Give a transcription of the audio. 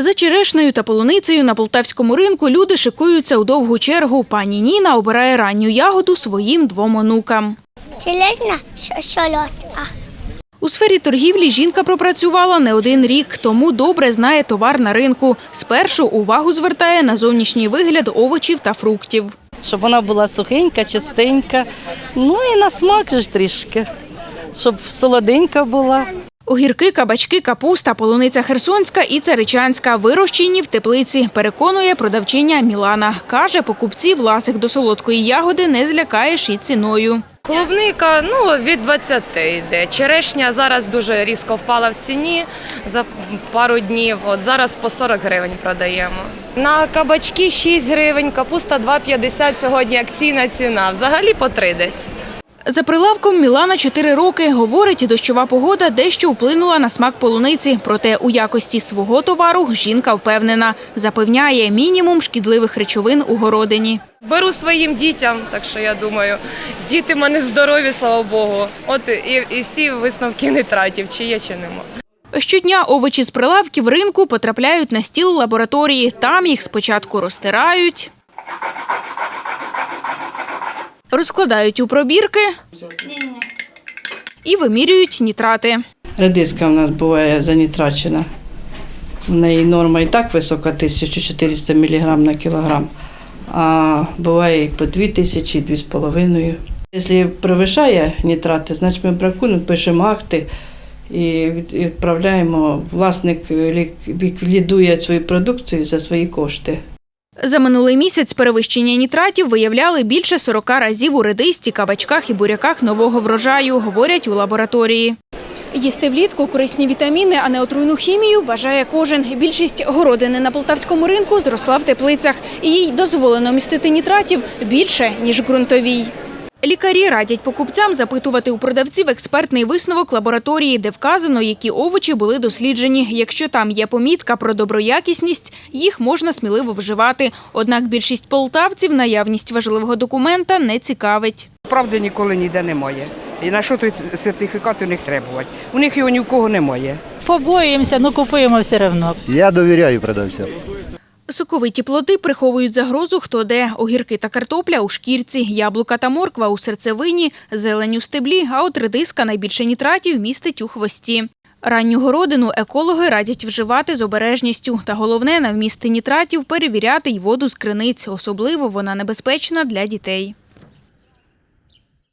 За черешнею та полуницею на полтавському ринку люди шикуються у довгу чергу. Пані Ніна обирає ранню ягоду своїм двом онукам. Челесна шольотка. У сфері торгівлі жінка пропрацювала не один рік, тому добре знає товар на ринку. Спершу увагу звертає на зовнішній вигляд овочів та фруктів. щоб вона була сухенька, чистенька. Ну і на смак ж трішки, щоб солоденька була. Огірки, кабачки, капуста, полуниця херсонська і царичанська вирощені в теплиці, переконує продавчиня Мілана. Каже, покупців ласих до солодкої ягоди не злякаєш і ціною. Клубника ну, від 20 йде. Черешня зараз дуже різко впала в ціні за пару днів. От зараз по 40 гривень продаємо. На кабачки 6 гривень, капуста 2,50 сьогодні акційна ціна. Взагалі по 3 десь. За прилавком Мілана 4 роки. Говорить, дощова погода дещо вплинула на смак полуниці. Проте у якості свого товару жінка впевнена. Запевняє мінімум шкідливих речовин у городині. Беру своїм дітям, так що я думаю, діти в мене здорові, слава Богу. От і, і всі висновки нитратів, чи є, чи нема. Щодня овочі з прилавків ринку потрапляють на стіл лабораторії. Там їх спочатку розтирають, розкладають у пробірки і вимірюють нітрати. Редиска у нас буває занітрачена. У неї норма і так висока 1400 мг на кілограм, а буває і по 2000, і 2,5. Якщо перевищає нітрати, значить ми бракуємо, пишемо акти і відправляємо. Власник ліквідує свою продукцію за свої кошти. За минулий місяць перевищення нітратів виявляли більше 40 разів у редисті, кабачках і буряках нового врожаю, говорять у лабораторії. Їсти влітку корисні вітаміни, а не отруйну хімію бажає кожен. Більшість городини на полтавському ринку зросла в теплицях, і їй дозволено містити нітратів більше ніж ґрунтовій. Лікарі радять покупцям запитувати у продавців експертний висновок лабораторії, де вказано, які овочі були досліджені. Якщо там є помітка про доброякісність, їх можна сміливо вживати. Однак більшість полтавців наявність важливого документа не цікавить. Правди ніколи ніде немає. І на що той сертифікат у них требувати? У них його ні в кого немає. Побоїмося, ну купуємо все одно. Я довіряю продавцям. Соковиті плоди приховують загрозу хто де. Огірки та картопля у шкірці, яблука та морква у серцевині, зелень у стеблі, а от редиска найбільше нітратів містить у хвості. Ранню городину екологи радять вживати з обережністю. Та головне на вмісти нітратів перевіряти й воду з криниць. Особливо вона небезпечна для дітей.